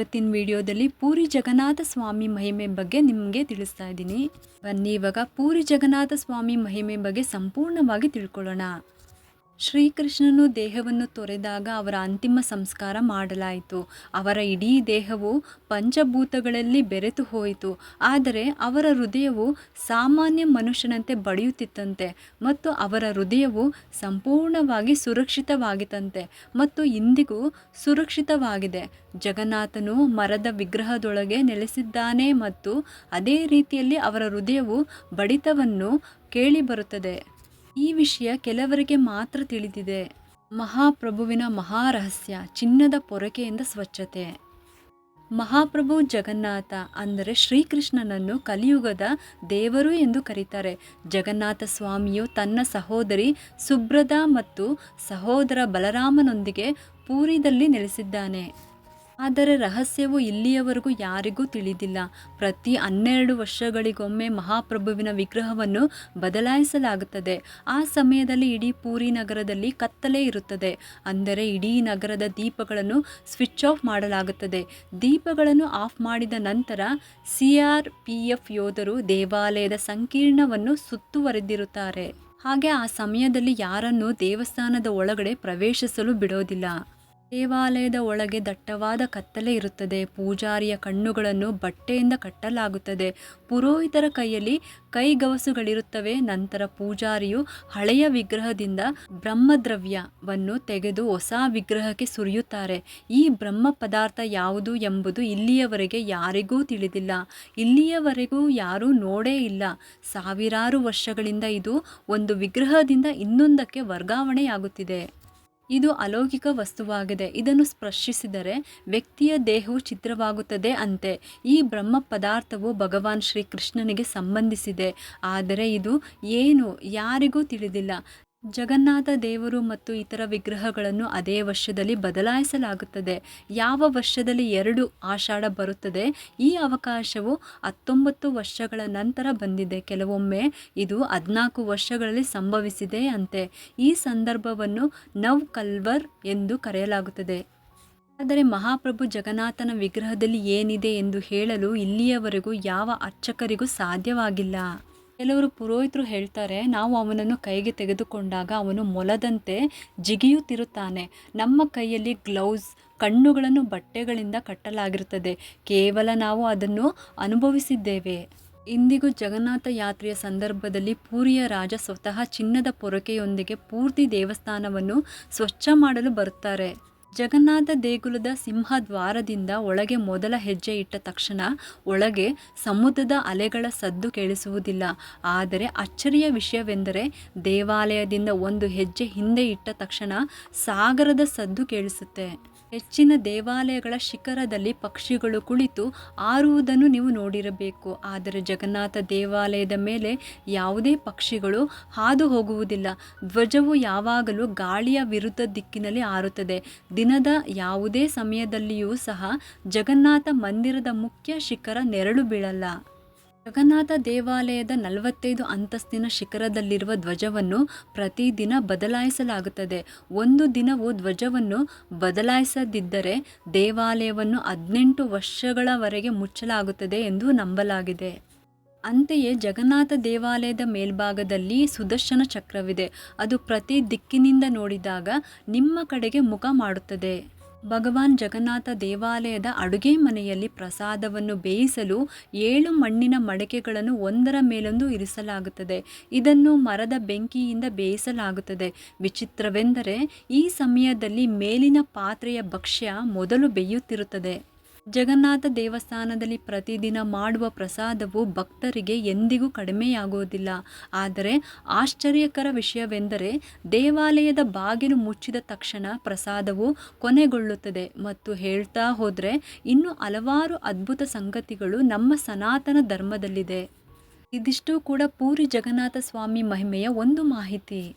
ಇವತ್ತಿನ ವಿಡಿಯೋದಲ್ಲಿ ಪೂರಿ ಜಗನ್ನಾಥ ಸ್ವಾಮಿ ಮಹಿಮೆ ಬಗ್ಗೆ ನಿಮಗೆ ತಿಳಿಸ್ತಾ ಇದ್ದೀನಿ. ಬನ್ನಿ ಇವಾಗ ಪೂರಿ ಜಗನ್ನಾಥ ಸ್ವಾಮಿ ಮಹಿಮೆ ಬಗ್ಗೆ ಸಂಪೂರ್ಣವಾಗಿ ತಿಳ್ಕೊಳ್ಳೋಣ. ಶ್ರೀಕೃಷ್ಣನು ದೇಹವನ್ನು ತೊರೆದಾಗ ಅವರ ಅಂತಿಮ ಸಂಸ್ಕಾರ ಮಾಡಲಾಯಿತು. ಅವರ ಇಡೀ ದೇಹವು ಪಂಚಭೂತಗಳಲ್ಲಿ ಬೆರೆತು ಹೋಯಿತು. ಆದರೆ ಅವರ ಹೃದಯವು ಸಾಮಾನ್ಯ ಮನುಷ್ಯನಂತೆ ಬಡಿಯುತ್ತಿತ್ತಂತೆ ಮತ್ತು ಅವರ ಹೃದಯವು ಸಂಪೂರ್ಣವಾಗಿ ಸುರಕ್ಷಿತವಾಗಿತ್ತಂತೆ ಮತ್ತು ಇಂದಿಗೂ ಸುರಕ್ಷಿತವಾಗಿದೆ. ಜಗನ್ನಾಥನು ಮರದ ವಿಗ್ರಹದೊಳಗೆ ನೆಲೆಸಿದ್ದಾನೆ ಮತ್ತು ಅದೇ ರೀತಿಯಲ್ಲಿ ಅವರ ಹೃದಯವು ಬಡಿತವನ್ನು ಕೇಳಿಬರುತ್ತದೆ. ಈ ವಿಷಯ ಕೆಲವರಿಗೆ ಮಾತ್ರ ತಿಳಿದಿದೆ. ಮಹಾಪ್ರಭುವಿನ ಮಹಾರಹಸ್ಯ, ಚಿನ್ನದ ಪೊರಕೆಯಿಂದ ಸ್ವಚ್ಛತೆ. ಮಹಾಪ್ರಭು ಜಗನ್ನಾಥ ಅಂದರೆ ಶ್ರೀಕೃಷ್ಣನನ್ನು ಕಲಿಯುಗದ ದೇವರು ಎಂದು ಕರೀತಾರೆ. ಜಗನ್ನಾಥ ಸ್ವಾಮಿಯು ತನ್ನ ಸಹೋದರಿ ಸುಭ್ರದ ಮತ್ತು ಸಹೋದರ ಬಲರಾಮನೊಂದಿಗೆ ಪೂರಿದಲ್ಲಿ ನೆಲೆಸಿದ್ದಾನೆ. ಆದರೆ ರಹಸ್ಯವು ಇಲ್ಲಿಯವರೆಗೂ ಯಾರಿಗೂ ತಿಳಿದಿಲ್ಲ. ಪ್ರತಿ ಹನ್ನೆರಡು ವರ್ಷಗಳಿಗೊಮ್ಮೆ ಮಹಾಪ್ರಭುವಿನ ವಿಗ್ರಹವನ್ನು ಬದಲಾಯಿಸಲಾಗುತ್ತದೆ. ಆ ಸಮಯದಲ್ಲಿ ಇಡೀ ಪೂರಿ ನಗರದಲ್ಲಿ ಕತ್ತಲೆ ಇರುತ್ತದೆ. ಅಂದರೆ ಇಡೀ ನಗರದ ದೀಪಗಳನ್ನು ಸ್ವಿಚ್ ಆಫ್ ಮಾಡಲಾಗುತ್ತದೆ. ದೀಪಗಳನ್ನು ಆಫ್ ಮಾಡಿದ ನಂತರ ಸಿ ಆರ್ ಪಿ ಎಫ್ ಯೋಧರು ದೇವಾಲಯದ ಸಂಕೀರ್ಣವನ್ನು ಸುತ್ತುವರೆದಿರುತ್ತಾರೆ. ಹಾಗೆ ಆ ಸಮಯದಲ್ಲಿ ಯಾರನ್ನು ದೇವಸ್ಥಾನದ ಒಳಗಡೆ ಪ್ರವೇಶಿಸಲು ಬಿಡೋದಿಲ್ಲ. ದೇವಾಲಯದ ಒಳಗೆ ದಟ್ಟವಾದ ಕತ್ತಲೆ ಇರುತ್ತದೆ. ಪೂಜಾರಿಯ ಕಣ್ಣುಗಳನ್ನು ಬಟ್ಟೆಯಿಂದ ಕಟ್ಟಲಾಗುತ್ತದೆ. ಪುರೋಹಿತರ ಕೈಯಲ್ಲಿ ಕೈಗವಸುಗಳಿರುತ್ತವೆ. ನಂತರ ಪೂಜಾರಿಯು ಹಳೆಯ ವಿಗ್ರಹದಿಂದ ಬ್ರಹ್ಮದ್ರವ್ಯವನ್ನು ತೆಗೆದು ಹೊಸ ವಿಗ್ರಹಕ್ಕೆ ಸುರಿಯುತ್ತಾರೆ. ಈ ಬ್ರಹ್ಮ ಪದಾರ್ಥ ಯಾವುದು ಎಂಬುದು ಇಲ್ಲಿಯವರೆಗೆ ಯಾರಿಗೂ ತಿಳಿದಿಲ್ಲ. ಇಲ್ಲಿಯವರೆಗೂ ಯಾರೂ ನೋಡೇ ಇಲ್ಲ. ಸಾವಿರಾರು ವರ್ಷಗಳಿಂದ ಇದು ಒಂದು ವಿಗ್ರಹದಿಂದ ಇನ್ನೊಂದಕ್ಕೆ ವರ್ಗಾವಣೆಯಾಗುತ್ತಿದೆ. ಇದು ಅಲೌಕಿಕ ವಸ್ತುವಾಗಿದೆ. ಇದನ್ನು ಸ್ಪರ್ಶಿಸಿದರೆ ವ್ಯಕ್ತಿಯ ದೇಹವು ಚಿತ್ರವಾಗುತ್ತದೆ ಅಂತೆ. ಈ ಬ್ರಹ್ಮ ಪದಾರ್ಥವು ಭಗವಾನ್ ಶ್ರೀಕೃಷ್ಣನಿಗೆ ಸಂಬಂಧಿಸಿದೆ. ಆದರೆ ಇದು ಏನು? ಯಾರಿಗೂ ತಿಳಿದಿಲ್ಲ. ಜಗನ್ನಾಥ ದೇವರು ಮತ್ತು ಇತರ ವಿಗ್ರಹಗಳನ್ನು ಅದೇ ವರ್ಷದಲ್ಲಿ ಬದಲಾಯಿಸಲಾಗುತ್ತದೆ. ಯಾವ ವರ್ಷದಲ್ಲಿ ಎರಡು ಆಷಾಢ ಬರುತ್ತದೆ, ಈ ಅವಕಾಶವು ಹತ್ತೊಂಬತ್ತು ವರ್ಷಗಳ ನಂತರ ಬಂದಿದೆ. ಕೆಲವೊಮ್ಮೆ ಇದು ಹದಿನಾಲ್ಕು ವರ್ಷಗಳಲ್ಲಿ ಸಂಭವಿಸಿದೆ ಅಂತೆ. ಈ ಸಂದರ್ಭವನ್ನು ನವ್ ಕಲ್ವರ್ ಎಂದು ಕರೆಯಲಾಗುತ್ತದೆ. ಆದರೆ ಮಹಾಪ್ರಭು ಜಗನ್ನಾಥನ ವಿಗ್ರಹದಲ್ಲಿ ಏನಿದೆ ಎಂದು ಹೇಳಲು ಇಲ್ಲಿಯವರೆಗೂ ಯಾವ ಅರ್ಚಕರಿಗೂ ಸಾಧ್ಯವಾಗಿಲ್ಲ. ಕೆಲವರು ಪುರೋಹಿತರು ಹೇಳ್ತಾರೆ, ನಾವು ಅವನನ್ನು ಕೈಗೆ ತೆಗೆದುಕೊಂಡಾಗ ಅವನು ಮೊಲದಂತೆ ಜಿಗಿಯುತ್ತಿರುತ್ತಾನೆ. ನಮ್ಮ ಕೈಯಲ್ಲಿ ಗ್ಲೌಸ್, ಕಣ್ಣುಗಳನ್ನು ಬಟ್ಟೆಗಳಿಂದ ಕಟ್ಟಲಾಗಿರುತ್ತದೆ. ಕೇವಲ ನಾವು ಅದನ್ನು ಅನುಭವಿಸಿದ್ದೇವೆ. ಇಂದಿಗೂ ಜಗನ್ನಾಥ ಯಾತ್ರೆಯ ಸಂದರ್ಭದಲ್ಲಿ ಪೂರಿಯ ರಾಜ ಸ್ವತಃ ಚಿನ್ನದ ಪೊರಕೆಯೊಂದಿಗೆ ಪೂರ್ತಿ ದೇವಸ್ಥಾನವನ್ನು ಸ್ವಚ್ಛ ಮಾಡಲು ಬರುತ್ತಾರೆ. ಜಗನ್ನಾಥ ದೇಗುಲದ ಸಿಂಹದ್ವಾರದಿಂದ ಒಳಗೆ ಮೊದಲ ಹೆಜ್ಜೆ ಇಟ್ಟ ತಕ್ಷಣ ಒಳಗೆ ಸಮುದ್ರದ ಅಲೆಗಳ ಸದ್ದು ಕೇಳಿಸುವುದಿಲ್ಲ. ಆದರೆ ಅಚ್ಚರಿಯ ವಿಷಯವೆಂದರೆ ದೇವಾಲಯದಿಂದ ಒಂದು ಹೆಜ್ಜೆ ಹಿಂದೆ ಇಟ್ಟ ತಕ್ಷಣ ಸಾಗರದ ಸದ್ದು ಕೇಳಿಸುತ್ತೆ. ಹೆಚ್ಚಿನ ದೇವಾಲಯಗಳ ಶಿಖರದಲ್ಲಿ ಪಕ್ಷಿಗಳು ಕುಳಿತು ಆರುವುದನ್ನು ನೀವು ನೋಡಿರಬೇಕು. ಆದರೆ ಜಗನ್ನಾಥ ದೇವಾಲಯದ ಮೇಲೆ ಯಾವುದೇ ಪಕ್ಷಿಗಳು ಹಾದು ಹೋಗುವುದಿಲ್ಲ. ಧ್ವಜವು ಯಾವಾಗಲೂ ಗಾಳಿಯ ವಿರುದ್ಧ ದಿಕ್ಕಿನಲ್ಲಿ ಹಾರುತ್ತದೆ ದಿನದ ಯಾವುದೇ ಸಮಯದಲ್ಲಿಯೂ ಸಹ ಜಗನ್ನಾಥ ಮಂದಿರದ ಮುಖ್ಯ ಶಿಖರ ನೆರಳು ಬೀಳಲ್ಲ. ಜಗನ್ನಾಥ ದೇವಾಲಯದ ನಲವತ್ತೈದು ಅಂತಸ್ತಿನ ಶಿಖರದಲ್ಲಿರುವ ಧ್ವಜವನ್ನು ಪ್ರತಿದಿನ ಬದಲಾಯಿಸಲಾಗುತ್ತದೆ. ಒಂದು ದಿನವೂ ಧ್ವಜವನ್ನು ಬದಲಾಯಿಸದಿದ್ದರೆ ದೇವಾಲಯವನ್ನು ಹದಿನೆಂಟು ವರ್ಷಗಳವರೆಗೆ ಮುಚ್ಚಲಾಗುತ್ತದೆ ಎಂದು ನಂಬಲಾಗಿದೆ. ಅಂತೆಯೇ ಜಗನ್ನಾಥ ದೇವಾಲಯದ ಮೇಲ್ಭಾಗದಲ್ಲಿ ಸುದರ್ಶನ ಚಕ್ರವಿದೆ. ಅದು ಪ್ರತಿ ದಿಕ್ಕಿನಿಂದ ನೋಡಿದಾಗ ನಿಮ್ಮ ಕಡೆಗೆ ಮುಖ ಮಾಡುತ್ತದೆ. ಭಗವಾನ್ ಜಗನ್ನಾಥ ದೇವಾಲಯದ ಅಡುಗೆ ಮನೆಯಲ್ಲಿ ಪ್ರಸಾದವನ್ನು ಬೇಯಿಸಲು ಏಳು ಮಣ್ಣಿನ ಮಡಕೆಗಳನ್ನು ಒಂದರ ಮೇಲೊಂದು ಇರಿಸಲಾಗುತ್ತದೆ. ಇದನ್ನು ಮರದ ಬೆಂಕಿಯಿಂದ ಬೇಯಿಸಲಾಗುತ್ತದೆ. ವಿಚಿತ್ರವೆಂದರೆ, ಈ ಸಮಯದಲ್ಲಿ ಮೇಲಿನ ಪಾತ್ರೆಯ ಭಕ್ಷ್ಯ ಮೊದಲು ಬೇಯುತ್ತಿರುತ್ತದೆ. ಜಗನ್ನಾಥ ದೇವಸ್ಥಾನದಲ್ಲಿ ಪ್ರತಿದಿನ ಮಾಡುವ ಪ್ರಸಾದವು ಭಕ್ತರಿಗೆ ಎಂದಿಗೂ ಕಡಿಮೆಯಾಗುವುದಿಲ್ಲ. ಆದರೆ ಆಶ್ಚರ್ಯಕರ ವಿಷಯವೆಂದರೆ ದೇವಾಲಯದ ಬಾಗಿಲು ಮುಚ್ಚಿದ ತಕ್ಷಣ ಪ್ರಸಾದವು ಕೊನೆಗೊಳ್ಳುತ್ತದೆ ಮತ್ತು ಹೇಳ್ತಾ ಹೋದರೆ ಇನ್ನೂ ಹಲವಾರು ಅದ್ಭುತ ಸಂಗತಿಗಳು ನಮ್ಮ ಸನಾತನ ಧರ್ಮದಲ್ಲಿದೆ. ಇದಿಷ್ಟು ಕೂಡ ಪೂರಿ ಜಗನ್ನಾಥ ಸ್ವಾಮಿ ಮಹಿಮೆಯ ಒಂದು ಮಾಹಿತಿ.